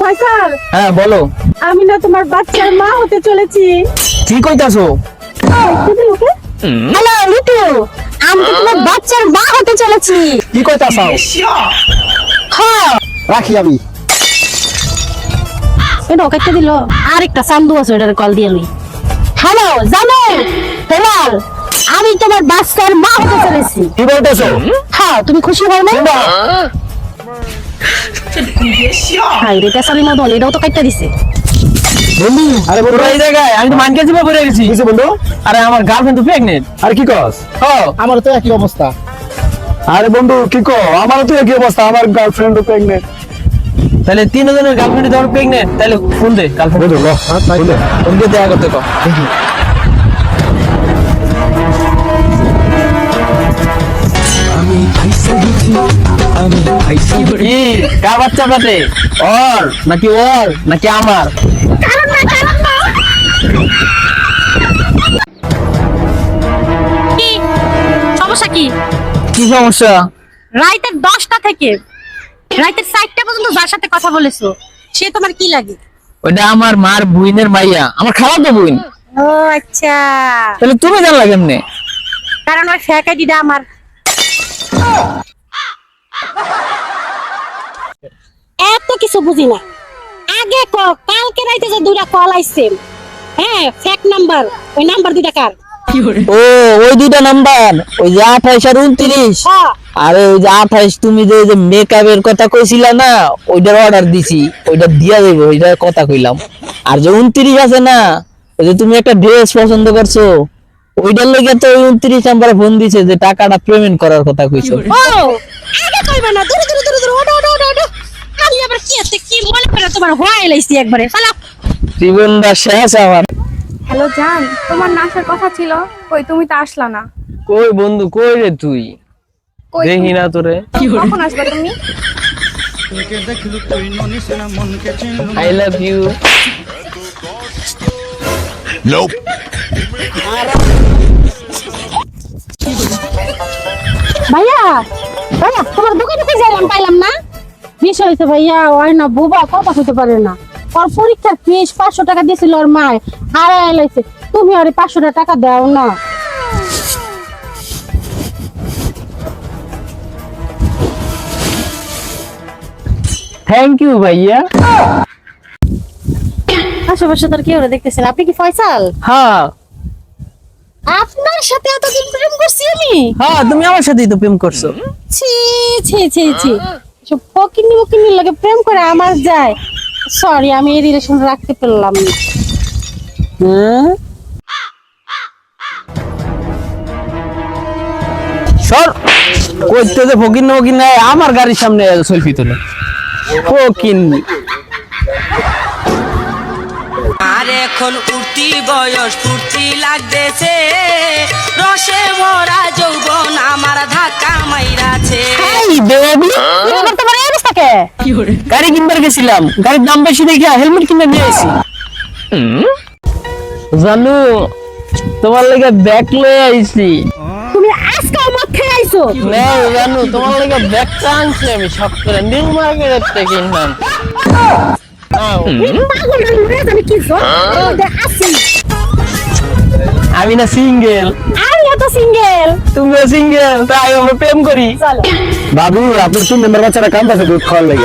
ফয়সাল হ্যাঁ বলো। আমি না তোমার বাচ্চার মা হতে চলেছি। কি কইতাছো? হ্যালো লিটু আমি তো তোমার বাচ্চার মা হতে চলেছি। কি কইতাছাও হ্যাঁ রাখি আমি। এটা ওকে দিল। আরেকটা চান্দু আছে এটার কল দিয়ে লই। হ্যালো জানো হেলাল আমি তোমার বাচ্চার মা হতে চলেছি। কি বলতেছো? হ্যাঁ তুমি খুশি হও না হাই রে পেশালি মদন এটাও তো কাটতে দিছে। বন্ধু আরে বন্ধু। এই জায়গায় আমি তো মানকে জীবন করে গেছি। কিছু বন্ধু? আরে আমার গার্লফ্রেন্ড তো প্রেগনেন্ট আর কি কস? ও। আমার তো একই অবস্থা। আরে বন্ধু কি কো? আমারও তো একই অবস্থা আমার গার্লফ্রেন্ডও প্রেগনেন্ট তাহলে তিনজনের গার্লফ্রেন্ড যখন প্রেগনেন্ট তাহলে ফোন দে গার্লফ্রেন্ড বন্ধু লো ফোন দে। ফোনকে দেখা করতে কো। কি বাচ্চা পেটে ওর নাকি ওর নাকি আমার? সমস্যা কি? কি সমস্যা? রাইতের দশটা থেকে রাইতের চারটা পর্যন্ত যার সাথে কথা বলেছ সে তোমার কি লাগে? ওটা আমার মার বুইনের মাইয়া। আমার খারাপ তো বুইন। ও আচ্ছা। তাহলে তুমি জানলা কেমনে? কারণ ওই ফ্যাক আইডিটা আমার। এত কিছু বুঝি না। আগে ক কালকে রাইতে যে দুইটা কল আইছে হ্যাঁ ফেক নাম্বার ওই নাম্বার দুইটা কার? ও ওই দুইটা নাম্বার ওই যে আঠাইশ আর উনত্রিশ। হ্যাঁ আরে ওই যে আঠাইশ তুমি যে যে মেকআপের কথা কইছিলা না ওইটার অর্ডার দিছি ওইটা দিয়া দেবে ওইটার কথা কইলাম। আর যে উনত্রিশ আছে না ওই যে তুমি একটা ড্রেস পছন্দ করছ ওইটার লেগে তো ওই উনত্রিশ নাম্বারে ফোন দিছে যে টাকাটা পেমেন্ট করার কথা কইছো। ও আগে কইবা না দূরে দূরে দূরে দূরে আবার কি আছে কি মনে করে তোমার হোয়াই লাইছি একবারে? চালা জীবনটা শেষ আমার। হ্যালো জান তোমার না আসার কথা ছিল? কই তুমি তো আসলা না। কই বন্ধু কই রে তুই? কই দেখি না তোরে। কখন আসবে তুমি? আই লাভ ইউ ভাইয়া ভাইয়া তোমার দোকানে কই যাইলাম? পাইলাম না। বিষয় হয়েছে ভাইয়া ওই না বুবা কথা পারে না। ওর পরীক্ষার ফিস পাঁচশো টাকা দিয়েছিল ওর মায় লাইছে তুমি ওরে পাঁচশো টাকা দাও না। থ্যাংক ইউ ভাইয়া। আশেপাশে তোর কি ওরে দেখতেছেন? আপনি কি ফয়সাল? হ্যাঁ। আপনার সাথে এতদিন প্রেম করছি আমি। হ্যাঁ তুমি আমার সাথেই তো প্রেম করছ। ছি ছি ছি ছি। সব ফকিনি ফকিনি লাগে প্রেম করে আমার যায়। সরি আমি এই রিলেশন রাখতে পারলাম না? সর কইতে যে ফকির না ফকির নাই আমার গাড়ির সামনে সেলফি তোলে। ফকির আর এখন উঠতি বয়স ফুর্তি লাগতেছে। রসে ভরা যৌবন আমার ধাক্কা মাইরাছে এই বেবি এবার তোমার এই অবস্থা কে গাড়ি কিনবার গেছিলাম। গাড়ির দাম বেশি দেখে হেলমেট কিনে নিয়ে এসি জানু তোমার লেগে ব্যাগ লয়ে আইছি। তুমি আজকে মদ খেয়ে আইছো? না জানু তোমার লেগে আনছি আমি সব করে। নিউ মার্কেটের থেকে কিনলাম। জোর আমি না সিঙ্গেল। আমি এত সিঙ্গেল। তুমিও সিঙ্গেল তাই আমরা প্রেম করি। চলো। বাবু আপনার তিন নম্বর বাচ্চারা কাম পাচ্ছে দুধ খাওয়ার লাগে।